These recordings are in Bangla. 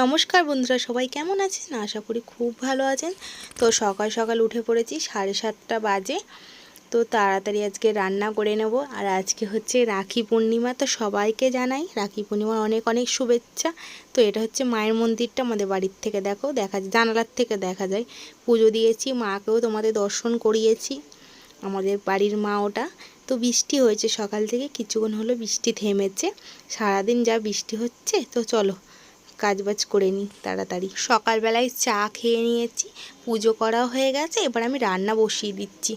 নমস্কার বন্ধুরা, সবাই কেমন আছেন? আশা করি খুব ভালো আছেন। তো সকাল সকাল উঠে পড়েছি, সাড়ে সাতটা বাজে। তো তাড়াতাড়ি আজকে রান্না করে নেব। আর আজকে হচ্ছে রাখি পূর্ণিমা, তো সবাইকে জানাই, রাখি পূর্ণিমার অনেক অনেক শুভেচ্ছা। তো এটা হচ্ছে মায়ের মন্দিরটা আমাদের বাড়ির থেকে দেখো, দেখা যায়, জানালার থেকে দেখা যায়। পুজো দিয়েছি, মাকেও তোমাদের দর্শন করিয়েছি, আমাদের বাড়ির মা ওটা। তো বৃষ্টি হয়েছে সকাল থেকে, কিছুক্ষণ হলো বৃষ্টি থেমেছে। সারাদিন যা বৃষ্টি হচ্ছে, তো চলো কাজবাজ করে নিই তাড়াতাড়ি। সকালবেলায় চা খেয়ে নিয়েছি, পুজো করা হয়ে গেছে, এবার আমি রান্না বসিয়ে দিচ্ছি।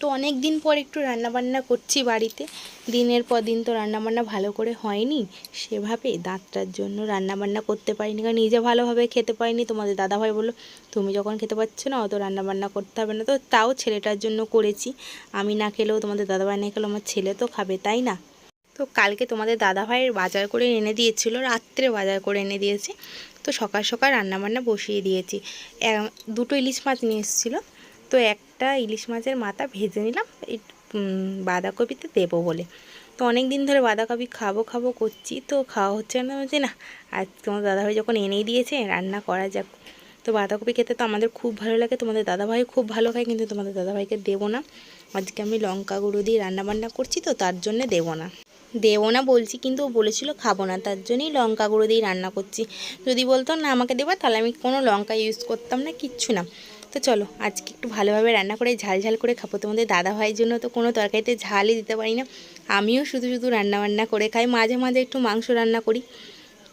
তো অনেক দিন পর একটু রান্না বান্না করছি বাড়িতে, দিনের পর দিন তো রান্না বান্না ভালো করে হয়নি, সেভাবে দাঁতটার জন্য রান্না বান্না করতে পারিনি, কারণ নিজে ভালোভাবে খেতে পারিনি, তোমাদের দাদাভাই বলল, তুমি যখন খেতে পারছ না, অত রান্না বান্না করতে হবে না। তো তাও ছেলেটার জন্য করেছি, আমি না খেলেও তোমাদের দাদাভাই না খেলেও আমার ছেলে তো খাবে, তাই না? তো কালকে তোমাদের দাদাভাইয়ের বাজার করে এনে দিয়েছিল, রাত্রে বাজার করে এনে দিয়েছে। তো সকাল সকাল রান্নাবান্না বসিয়ে দিয়েছি। দুটো ইলিশ মাছ নিয়ে এসেছিল। তো একটা ইলিশ মাছের মাথা ভেজে নিলাম বাঁধাকপিতে দেবো বলে। তো অনেক দিন ধরে বাঁধাকপি খাব খাব করছি, তো খাওয়া হচ্ছে না বলছি, না আর তোমার দাদাভাই যখন এনেই দিয়েছে, রান্না করা যাক। তো বাঁধাকপি খেতে তো আমাদের খুব ভালো লাগে, তোমাদের দাদাভাই খুব ভালো খায়, কিন্তু তোমাদের দাদাভাইকে দেবো না। আজকে আমি লঙ্কা গুঁড়ো দিয়ে রান্না বান্না করছি, তো তার জন্যে দেবো না। দেবো না বলছি, কিন্তু ও বলেছিল খাব না, তার জন্যই লঙ্কা গুঁড়ো দিয়ে রান্না করছি। যদি বলতো, না, আমাকে দেবা, তাহলে আমি কোনো লঙ্কা ইউজ করতাম না, কিচ্ছু না। তো চলো, আজকে একটু ভালোভাবে রান্না করে ঝাল ঝাল করে খাব। তোমাদের দাদা ভাইয়ের জন্য তো কোনো তরকারিতে ঝালই দিতে পারি না। আমিও শুধু শুধু রান্না বান্না করে খাই, মাঝে মাঝে একটু মাংস রান্না করি।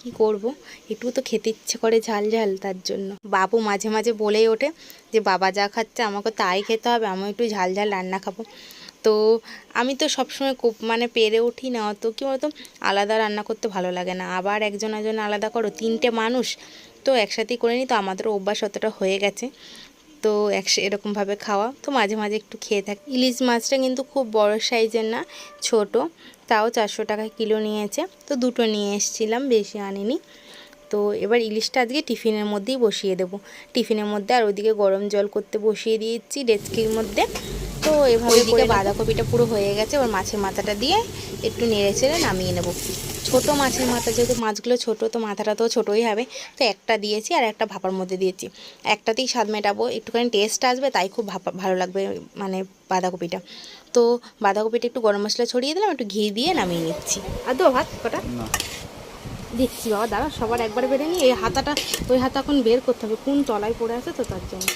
কি করব? একটু তো খেতে ইচ্ছে করে ঝাল ঝাল, তার জন্য। বাবু মাঝে মাঝে বলেই ওঠে যে, বাবা যা খাচ্ছে, আমাকে তাই খেতে হবে আমি একটু ঝাল ঝাল রান্না খাব। তো আমি তো সবসময় খুব মানে পেরে উঠি না অত কী বলতো? আলাদা রান্না করতে ভালো লাগে না। আবার একজন একজন আলাদা করো, তিনটে মানুষ, তো একসাথেই করে নিই, তো আমাদেরও অভ্যাস অতটা হয়ে গেছে। তো একসা, এরকমভাবে খাওয়া, তো মাঝে মাঝে একটু খেয়ে থাকি। ইলিশ মাছটা কিন্তু খুব বড় সাইজের না, ছোট, তাও চারশো টাকা কিলো নিয়েছে, তো দুটো নিয়ে এসেছিলাম, বেশি আনিনি। তো এবার ইলিশটা আজকে টিফিনের মধ্যেই বসিয়ে দেবো। টিফিনের মধ্যে আর ওইদিকে গরম জল করতে বসিয়ে দিয়েছি ডেচকির মধ্যে। তো এভাবে দিকে বাঁধাকপিটা পুরো হয়ে গেছে এবার মাছের মাথাটা দিয়ে একটু নেড়ে চেড়ে নামিয়ে নেব। ছোট মাছের মাথা যেহেতু মাছগুলো ছোট তো মাথাটা তো ছোটোই হবে। তো একটা দিয়েছি আর একটা ভাপার মধ্যে দিয়েছি। একটাতেই স্বাদ মেটাবো একটুখানি টেস্ট আসবে তাই খুব ভাপা ভালো লাগবে মানে বাঁধাকপিটা। তো বাঁধাকপিটা একটু গরম মশলা ছড়িয়ে দিলাম একটু ঘি দিয়ে নামিয়ে নিচ্ছি। আর দো ভাত কটা? না। দিচ্ছি বাবা দাঁড়া সবার একবার বেড়ে নিই এই হাতাটা ওই হাতা এখন বের করতে হবে কোন তলায় পড়ে আছে তো তার জন্য।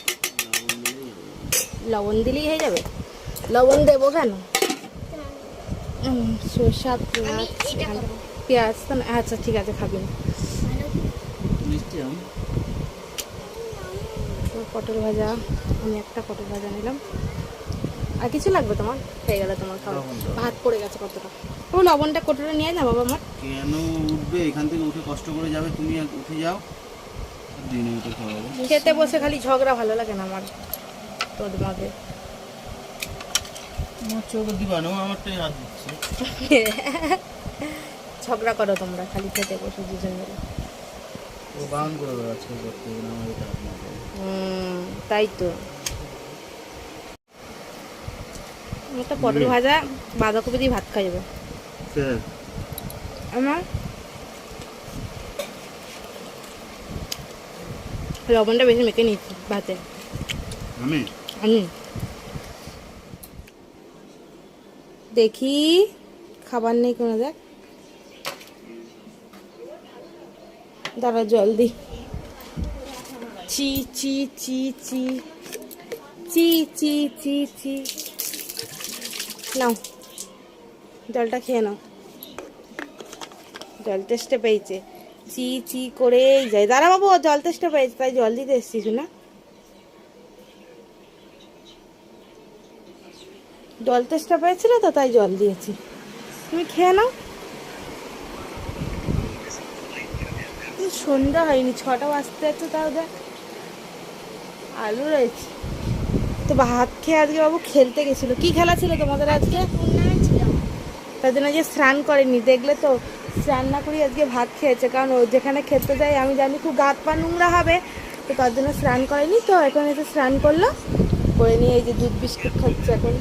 লবণ দিলেই হয়ে যাবে? লবণ দেবো কেন? সরষা পেঁয়াজ পেঁয়াজ তো না আচ্ছা ঠিক আছে খাবি না। তো পটল ভাজা আমি একটা পটল ভাজা নিলাম। আর কিছু লাগবে তোমার? হয়ে গেল তোমার খাওয়া। ভাত পড়ে গেছে কতটা? ও লবণটা কোটোটা নিয়ে না বাবা আমার। কেন উঠবে? এখান থেকে উঠে কষ্ট করে যাবে তুমি উঠে যাও। দিনে উঠে খাওয়াবো। খেতে বসে খালি ঝগড়া ভালো লাগে না আমার তোর মাঝে দিবা না আমারটাই হাত দিচ্ছে। ঝগড়া করো তোমরা খালি খেতে বসে দুজন মিলে। ও বারণ করে করতে না আমার এটা। তাই তো। একটা পটল ভাজা বাঁধাকপি দিয়ে ভাত খাই যাবে? আমার লবণটা বেশি মেখে নিচ্ছি ভাতে আমি আমি দেখি খাবার নেই কোনো দেখ দাঁড়া জল দি চি চি চি চি চি চি চি চি নাও জলটা খেয়ে নাও। জল তেষ্টা পেয়েছে। চি চি করেই যায়। দাঁড়া বাবু, জল তেষ্টা পেয়েছে, তাই জল দিতে এসছিস না জল তেষ্টা পেয়েছিল তো, তাই জল দিয়েছি। তুমি খেয়ে নাও। সন্ধ্যা হয়নি, ছটা বাজতে যাচ্ছে তাও দেখ। আলু রয়েছে। তো ভাত খেয়ে আজকে বাবু খেলতে গেছিল। কি খেলা ছিল তোমাদের আজকে? তার জন্য যে স্নান করেনি। দেখলে তো, স্নান না করি আজকে ভাত খেয়েছে। কারণ ও যেখানে খেতে যায়, আমি জানি খুব গাত পা নোংরা হবে। তো তার জন্য স্নান করেনি। তো এখন এসে স্নান করল। করে নিয়ে এই যে দুধ বিস্কুট খাচ্ছে এখন।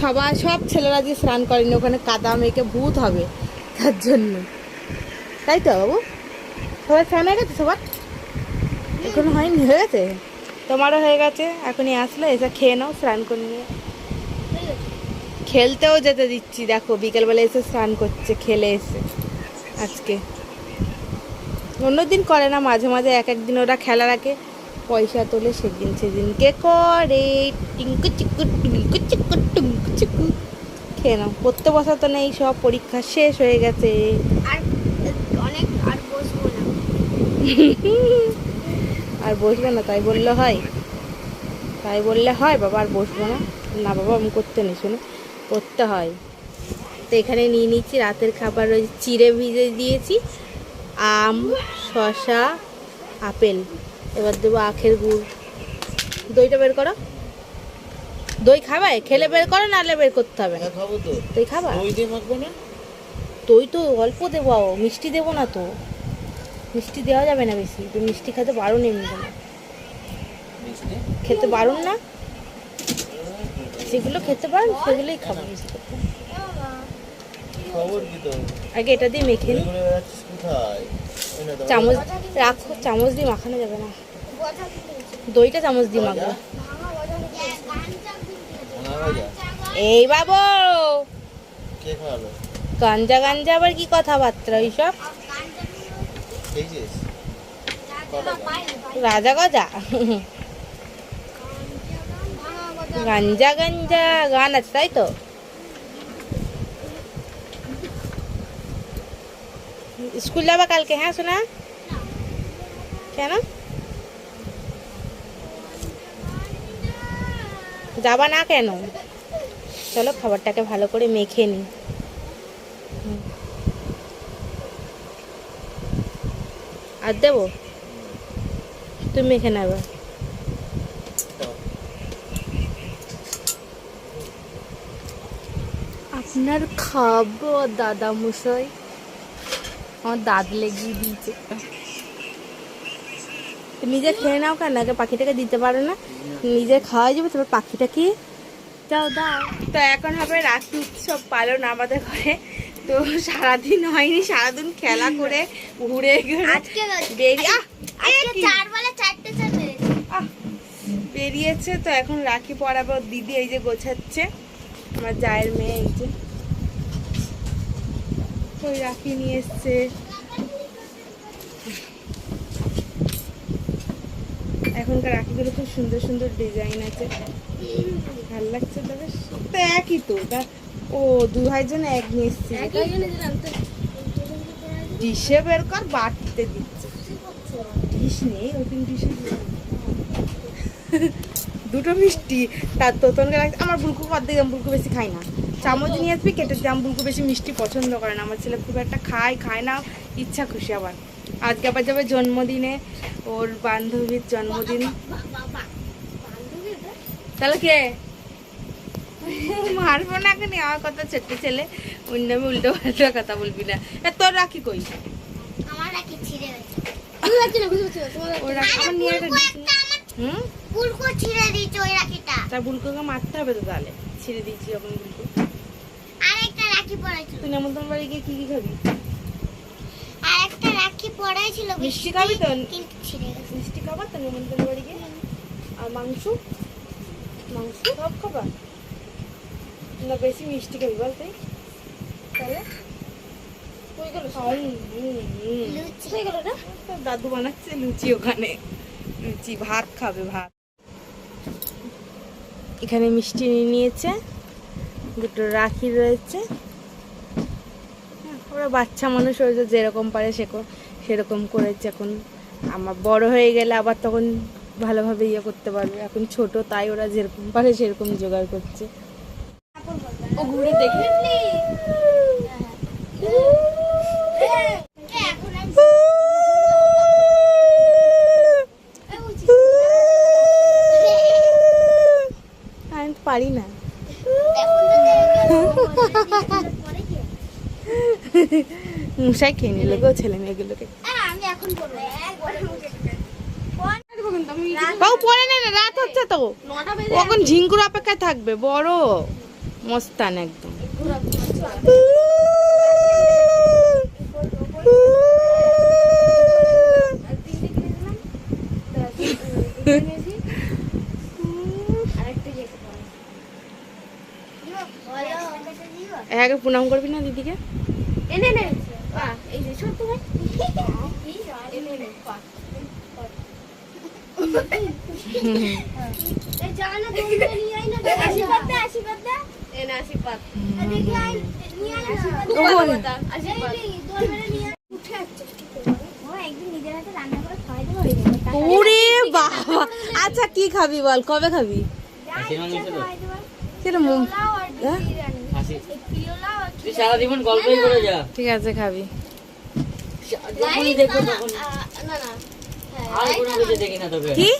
সবাই সব ছেলেরা যে স্নান করেনি। ওখানে কাদা মেয়েকে ভূত হবে তার জন্য। তাই তো বাবু? সবাই স্নান হয়ে গেছে সবার? এখন হয়নি? হয়ে গেছে? তোমারও হয়ে গেছে। এখনই আসলে, এসে খেয়ে নাও, স্নান করে নিয়ে। খেলতেও যেতে দিচ্ছি দেখো বিকেলবেলা এসে স্নান করছে খেলে এসে আজকে। অন্যদিন করে না মাঝে মাঝে এক একদিন ওরা খেলা রাখে পয়সা তোলে সেদিন সেদিনকে করে। টিঙ্কু চিকু টুঙ্কু চিকু টুঙ্কু চিকু খেয়ে নাও পড়তে বসা তো নেই সব পরীক্ষা শেষ হয়ে গেছে। আর অনেক আর বসবো না। আর বসবে না তাই বললে হয়। তাই বললে হয় বাবা আর বসবো না। না বাবা আমি করতে নেই শোনো। করতে হয়। তো এখানে নিয়ে নিচ্ছি রাতের খাবার ওই চিড়ে ভিজে দিয়েছি আম শশা আপেল। এবার দেবো আখের গুড়। দইটা বের করো। দই খাবে? খেলে বের করো নাহলে বের করতে হবে। হ্যাঁ খাব তো। দই খাবা? দই দই তো অল্প দেবো মিষ্টি দেবো না তো। মিষ্টি দেওয়া যাবে না বেশি। মিষ্টি খেতে বারণ এমনি খেতে বারণ না? যেগুলো খেতে পারেন সেগুলোই খাব। আগে এটা দিয়ে মেখে নিই। চামচ রাখো চামচ দিয়ে মাখানো যাবে না। দইটা চামচ দিয়ে মাখবো। ভাজা এই বাবু! গাঞ্জা গাঞ্জা আবার কি কথাবার্তা ওইসব? রাজা গজা? গাঞ্জা গাঞ্জা, গান আছে, তাই তো? স্কুল যাবা কালকে হ্যাঁ শোনা কেন? যাবা না কেন? চলো, খাবারটাকে ভালো করে মেখে নিই। আর দেবো? তুমি মেখে নেবে আপনার খাব দাদা মশাই আমার দাঁত লেগিয়ে দিয়েছে। নিজে খেয়ে নাও কেন? আগে পাখিটাকে দিতে পারো না। নিজে খাওয়া যাবে তারপর পাখিটাকে দাও দাও। তো এখন হবে রাখি উৎসব পালন আমাদের ঘরে। তো সারাদিন হয়নি সারাদিন খেলা করে ঘুরে ঘুরে আজকে বেরিয়ে বেরিয়েছে তো এখন রাখি পরাবে। দিদি এই যে গোছাচ্ছে। আমার জায়ের মেয়ে এই যে। ওই রাখি নিয়ে এসছে। এখনকার রাখিগুলো খুব সুন্দর সুন্দর ডিজাইন আছে। ভালো লাগছে তো বেশ। তো একই তো তা ও দু ভাইজন এক নিয়ে এসছে। জন্য ডিশে বের কর বাটিতে দিচ্ছে। ডিশ নেই ওপেন ডিশে দুটো মিষ্টি তার তোতনকে রাখছে আমার বুলকু অর্ধেক বুলকু বেশি খাই না। চামচ নিয়ে আসবি কেটে দিয়ে আমি বুলকু বেশি মিষ্টি পছন্দ করে না। আমার ছেলে খুব একটা খায় খায় না ইচ্ছা খুশি আবার। আজকে আবার যাবে জন্মদিনে ওর বান্ধবীর জন্মদিন? তাহলে কে? মারবো না কেন? আমার কথা ছোট্ট ছেলে। অন্য আমি উল্টো পাল্টা কথা বলবি না। তোর রাখি কই? আমার ছিঁড়ে ওর রাখি না। হুম? পুরকো ছিঁড়ে দিয়েছে ওই রাখিটা। তা বুলকুকে মারতে হবে তো তাহলে। ছেড়ে দিচ্ছি যখন বুলকু। আর একটা রাখি পড়াইছিল তুই নেমন্তন্ন বাড়ি গিয়ে কি কি খাবি? আর একটা রাখি পড়াইছিল মিষ্টি খাবি তো? কিন্তু ছিঁড়ে গেছে। মিষ্টি খাবার তো নেমন্তন্ন বাড়ি গিয়ে? আর মাংস? মাংস সব খাবার? না বেশি মিষ্টি খাবি বল তুই। তাহলে? তোর দাদু বানাচ্ছে লুচি ওখানে। লুচি ভাত খাবে ভাত। এখানে মিষ্টি নিয়ে নিয়েছে দুটো রাখি রয়েছে। হ্যাঁ, ওরা বাচ্চা মানুষ হয়েছে যেরকম পারে সেরকম সেরকম করেছে এখন। আমার বড় হয়ে গেলে আবার তখন ভালোভাবে ইয়ে করতে পারবে। এখন ছোট তাই ওরা যেরকম পারে সেরকম জোগাড় করছে। ও ঘুরে দেখে? পারি না। মশাই খেয়ে নিল গো ছেলে মেয়েগুলোকে। বাবু না রাত হচ্ছে তো। ঝিঙ্কুর থাকবে বড়। মস্তান একদম। ভাইয়াকে প্রণাম করবি না দিদিকে? এনে নে। এই যে ছোট্ট ভাই। এনে নে আচ্ছা কি খাবি বল? কবে খাবি? সেটা তুই সারা জীবন গল্পই করে যা। ঠিক আছে খাবি। যখনই দেখব তখন আ, না না। হ্যাঁ, আর কোনো কিছু দেখি না তোকে। কি?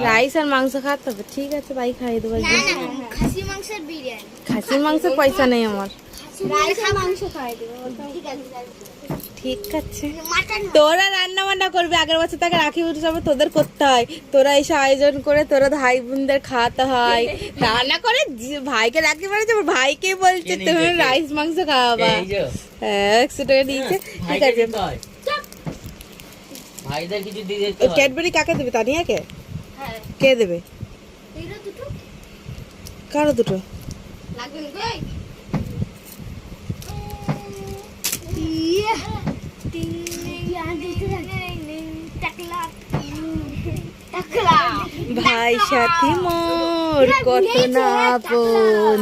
রাইস আর মাংস খাওয়াতে হবে। ঠিক আছে ভাই খাইয়ে দেবো। খাসি মাংসের বিরিয়ানি। খাসির মাংসের পয়সা নেই আমার। রাইসের মাংস খাওয়াই দেবো। ঠিক আছে ঠিক আছে। তোরা রান্না বান্না করবি আগের বছর তাকে রাখি উৎসবে তোদের করতে হয়। তোরা এসে আয়োজন করে তোরা ভাই বোনদের খাওয়াতে হয়। রান্না করে ভাইকে রাখি মারেছে ভাইকে বলছে কে তুমি রাইস মাংস খাওয়াবা। হ্যাঁ একশো টাকা দিয়েছে। ঠিক আছে। দিতে হয়। ভাইদের কিছু দিয়ে দিতে হয়। ক্যাডবেরি কাকে দেবে তানিয়াকে? হ্যাঁ। কে দেবে? কারও দুটো? লাগবে না কই ইয়া টিং ইয়া দিতে লাগে টাকলা টাকলা ভাই সাথী মোর কত না আপন